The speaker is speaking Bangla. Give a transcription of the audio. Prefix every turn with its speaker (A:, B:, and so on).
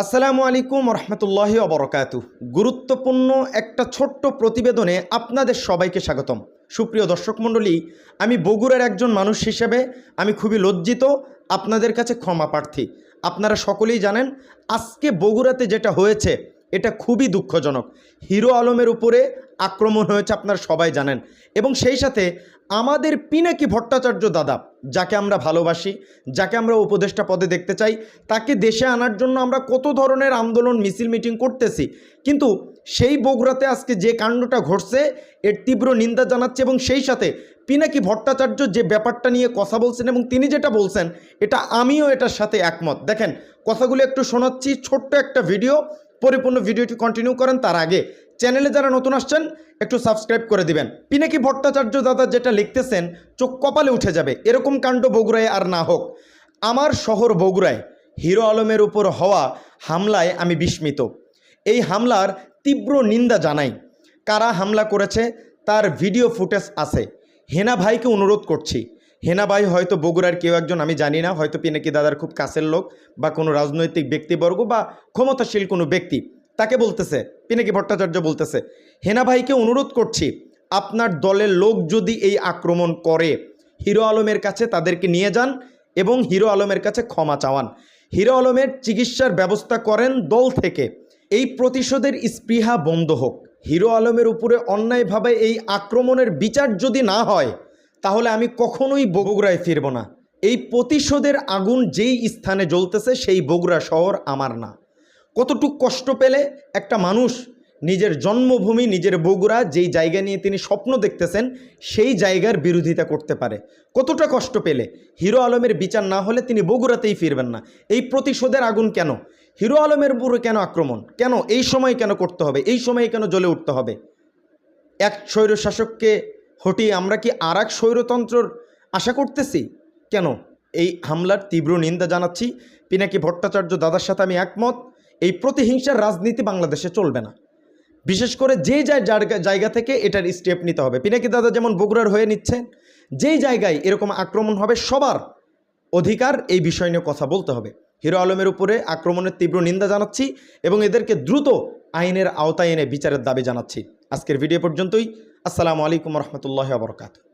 A: আসসালামু আলাইকুম রহমতুল্লাহি অবরকাতু গুরুত্বপূর্ণ একটা ছোট্ট প্রতিবেদনে আপনাদের সবাইকে স্বাগতম। সুপ্রিয় দর্শক মণ্ডলী, আমি বগুড়ার একজন মানুষ হিসেবে আমি খুবই লজ্জিত, আপনাদের কাছে ক্ষমা প্রার্থী। আপনারা সকলেই জানেন, আজকে বগুড়াতে যেটা হয়েছে, এটা খুবই দুঃখজনক। হিরো আলমের উপরে আক্রমণ হয়েছে আপনারা সবাই জানেন। এবং সেই সাথে আমাদের পিনাকি ভট্টাচার্য দাদা, যাকে আমরা ভালোবাসি, যাকে আমরা উপদেষ্টা পদে দেখতে চাই, তাকে দেশে আনার জন্য আমরা কত ধরনের আন্দোলন, মিছিল, মিটিং করতেছি। কিন্তু সেই বগুড়াতে আজকে যে কাণ্ডটা ঘটছে, এর তীব্র নিন্দা জানাচ্ছে এবং সেই সাথে পিনাকি ভট্টাচার্য যে ব্যাপারটা নিয়ে কথা বলছেন এবং তিনি যেটা বলছেন, এটা আমিও এটার সাথে একমত। দেখেন, কথাগুলো একটু শোনাচ্ছি, ছোট্ট একটা ভিডিও, পরিপূর্ণ ভিডিওটি কন্টিনিউ করেন, তার আগে চ্যানেলে যারা নতুন আসছেন, একটু সাবস্ক্রাইব করে দিবেন। পিনাকি ভট্টাচার্য দাদা যেটা লিখতেছেন, চোখ কপালে উঠে যাবে। এরকম কাণ্ড বগুড়ায় আর না হোক। আমার শহর বগুড়ায় হিরো আলমের উপর হওয়া হামলায় আমি বিস্মিত। এই হামলার তীব্র নিন্দা জানাই। কারা হামলা করেছে, তার ভিডিও ফুটেজ আছে। হেনা ভাইকে অনুরোধ করছি। হেনা ভাই হয়তো বগুড়ার কেউ একজন, আমি জানি না। হয়তো পিনাকি দাদার খুব কাছের লোক বা কোনো রাজনৈতিক ব্যক্তিবর্গ বা ক্ষমতাশীল কোনো ব্যক্তি। তাকে বলতেছে, পিনাকি ভট্টাচার্য বলতেছে, হেনা ভাইকে অনুরোধ করছি, আপনার দলের লোক যদি এই আক্রমণ করে, হিরো আলমের কাছে তাদেরকে নিয়ে যান এবং হিরো আলমের কাছে ক্ষমা চাওয়ান। হিরো আলমের চিকিৎসার ব্যবস্থা করেন দল থেকে। এই প্রতিশোধের স্পৃহা বন্ধ হোক। হিরো আলমের উপরে অন্যায়ভাবে এই আক্রমণের বিচার যদি না হয়, তাহলে আমি কখনোই বগুড়ায় ফিরব না। এই প্রতিশোধের আগুন যেই স্থানে জ্বলতেছে, সেই বগুড়া শহর আমার না। কতটুক কষ্ট পেলে একটা মানুষ নিজের জন্মভূমি, নিজের বগুড়া, যেই জায়গা নিয়ে তিনি স্বপ্ন দেখতেছেন, সেই জায়গার বিরোধিতা করতে পারে। কতটা কষ্ট পেলে? হিরো আলমের বিচার না হলে তিনি বগুড়াতেই ফিরবেন না। এই প্রতিশোধের আগুন কেন? হিরো আলমের উপরে কেন আক্রমণ? কেন? এই সময় কেন করতে হবে? এই সময়ে কেন জ্বলে উঠতে হবে? এক স্বৈর শাসককে হটিয়ে আমরা কি আর এক স্বৈরতন্ত্রর আশা করতেছি? কেন? এই হামলার তীব্র নিন্দা জানাচ্ছি। পিনাকি ভট্টাচার্য দাদার সাথে আমি একমত। এই প্রতিহিংসার রাজনীতি বাংলাদেশে চলবে না। বিশেষ করে যে যায় জায়গা- থেকে এটার স্টেপ নিতে হবে। পিনাকি দাদা যেমন বগুড়ার হয়ে নিচ্ছেন, যেই জায়গায় এরকম আক্রমণ হবে, সবার অধিকার এই বিষয় নিয়ে কথা বলতে হবে। হিরো আলমের উপরে আক্রমণের তীব্র নিন্দা জানাচ্ছি এবং এদেরকে দ্রুত আইনের আওতায় এনে বিচারের দাবি জানাচ্ছি। আজকের ভিডিও পর্যন্তই। আসসালামু আলাইকুম রহমতুল্লাহ আবরকাত